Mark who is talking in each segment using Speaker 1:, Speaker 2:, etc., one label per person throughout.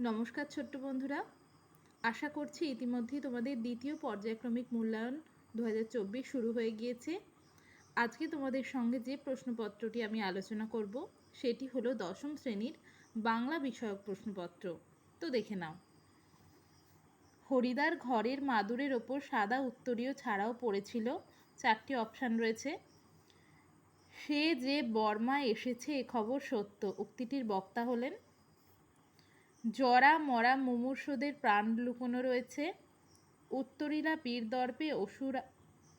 Speaker 1: নমস্কার ছোট্ট বন্ধুরা। আশা করছি ইতিমধ্যেই তোমাদের দ্বিতীয় পর্যায়ক্রমিক মূল্যায়ন দু হাজার চব্বিশ শুরু হয়ে গিয়েছে। আজকে তোমাদের সঙ্গে যে প্রশ্নপত্রটি আমি আলোচনা করব, সেটি হলো দশম শ্রেণির বাংলা বিষয়ক প্রশ্নপত্র। তো দেখে নাও। হরিদার ঘরের মাদুরের ওপর সাদা উত্তরীয় ছাড়াও পড়েছিল। চারটি অপশান রয়েছে। সে যে বর্মা এসেছে এ খবর সত্য। উক্তিটির বক্তা হলেন জরা, মরা, মুমূর্ষদের প্রাণ লুকোনো রয়েছে। উত্তরীলা পীর দর্পে অসুরা,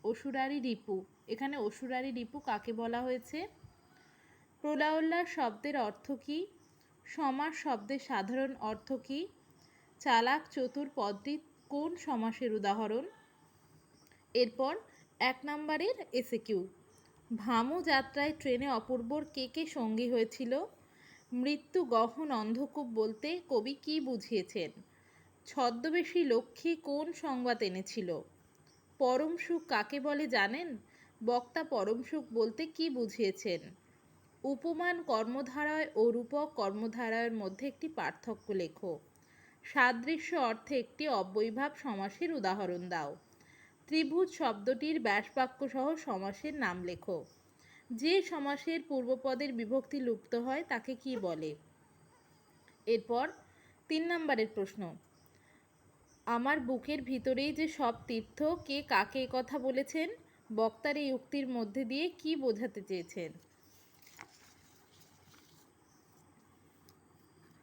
Speaker 1: অসুরারি রিপু। এখানে অসুরারি রিপু কাকে বলা হয়েছে? প্রলয়োল্লাস শব্দের অর্থ কী? সমাস শব্দের সাধারণ অর্থ কী? চালাক চতুর পদটি কোন সমাসের উদাহরণ? এরপর এক নম্বরের এসে কিউ। ভামু যাত্রায় ট্রেনে অপূর্বর কে কে সঙ্গী হয়েছিল? মৃত্যু গহন অন্ধকূপ বলতে কবি কি বুঝিয়েছেন? ছদ্মবেশী লক্ষ্মী কোন সংবাদ এনেছিল? পরম সুখ কাকে বলে জানেন? বক্তা পরম সুখ বলতে কি বুঝিয়েছেন? উপমান কর্মধারয় ও রূপক কর্মধারয়ের মধ্যে একটি পার্থক্য লেখো। সাদৃশ্য অর্থে একটি অব্যয়ভাব সমাসের উদাহরণ দাও। ত্রিভুজ শব্দটির ব্যাসবাক্য সহ সমাসের নাম লেখো। যে সমাসের পূর্বপদের বিভক্তি লুপ্ত হয়, তাকে কি বলে? এরপর তিন নম্বরের প্রশ্ন। আমার বুকের ভিতরেই যে সব তীর্থ, কে কাকে কথা বলেছেন? বক্তার এই উক্তির মধ্যে দিয়ে কি বোঝাতে চেয়েছেন?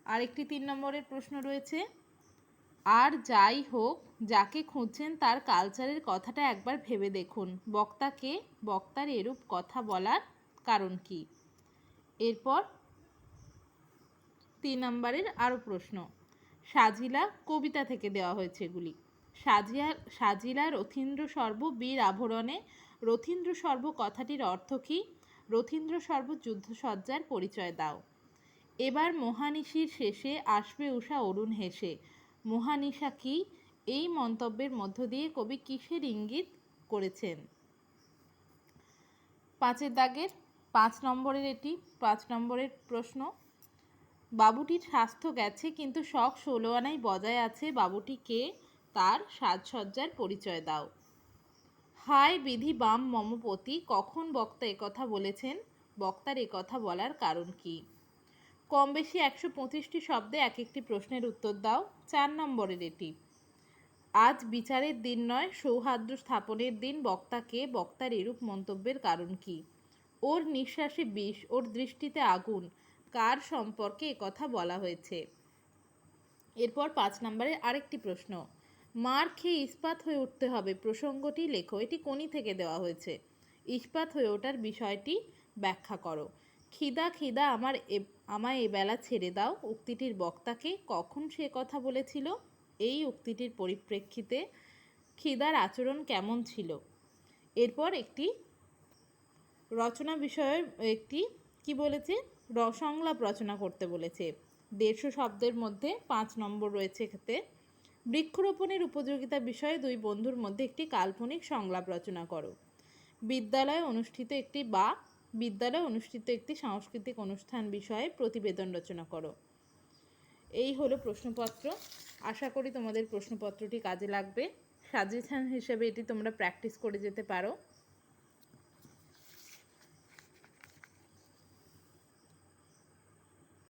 Speaker 1: আরেকটি তিন নম্বরের প্রশ্ন রয়েছে আর যাই হোক, যাকে খুঁজছেন তার কালচারের কথাটা একবার ভেবে দেখুন। বক্তাকে বক্তার এরূপ কথা বলার কারণ কি? এরপর তিন নম্বরের আরও প্রশ্ন। সাজিলা কবিতা থেকে দেওয়া হয়েছে এগুলি। সাজিয়া, সাজিলা রথীন্দ্র সর্ব বীর আভরণে, রথীন্দ্র সর্ব কথাটির অর্থ কী? রথীন্দ্র সর্ব যুদ্ধসজ্জার পরিচয় দাও। এবার মহানিশির শেষে আসবে উষা অরুণ হেসে। মহানিশা কি এই মন্তব্যের মধ্য দিয়ে কবি কিসের ইঙ্গিত করেছেন? পাঁচের দাগের, পাঁচ নম্বরের এটি, পাঁচ নম্বরের প্রশ্ন। বাবুটির স্বাস্থ্য গেছে কিন্তু শখ ষোলো আনাই বজায় আছে বাবুটি কে? তার সাজসজ্জার পরিচয় দাও। হায় বিধি বাম মমপতি, কখন বক্তা কথা বলেছেন? বক্তার কথা বলার কারণ কি? কম বেশি একশো পঁচিশটি শব্দে এক একটি প্রশ্নের উত্তর দাও, চার নম্বরের এটি। আজ বিচারের দিন নয়, সৌহার্দ্য স্থাপনের দিন বক্তাকে বক্তার এরূপ মন্তব্যের কারণ কি? ওর নিঃশ্বাসে বিষ, ওর দৃষ্টিতে আগুন, কার সম্পর্কে কথা বলা হয়েছে? এরপর পাঁচ নম্বরের আরেকটি প্রশ্ন। মার খেয়ে ইস্পাত হয়ে উঠতে হবে, প্রসঙ্গটি লেখো, এটি কোনি থেকে দেওয়া হয়েছে? ইস্পাত হয়ে ওঠার বিষয়টি ব্যাখ্যা করো। খিদা খিদা, আমার এ, আমায় এবেলা ছেড়ে দাও। উক্তিটির বক্তাকে কখন সে কথা বলেছিল? এই উক্তিটির পরিপ্রেক্ষিতে খিদার আচরণ কেমন ছিল? এরপর একটি রচনা বিষয়ের একটি কি বলেছে? সংলাপ রচনা করতে বলেছে। দেড়শো শব্দের মধ্যে পাঁচ নম্বর রয়েছে এক্ষেত্রে বৃক্ষরোপণের উপযোগিতা বিষয়ে দুই বন্ধুর মধ্যে একটি কাল্পনিক সংলাপ রচনা করো। বিদ্যালয়ে অনুষ্ঠিত একটি বা বিদ্যালয়ে অনুষ্ঠিত একটি সাংস্কৃতিক অনুষ্ঠান বিষয়ে প্রতিবেদন রচনা করো। এই হলো প্রশ্নপত্র। আশা করি তোমাদের প্রশ্নপত্রটি কাজে লাগবে। সাজেশান হিসেবে এটি তোমরা প্র্যাকটিস করে যেতে পারো।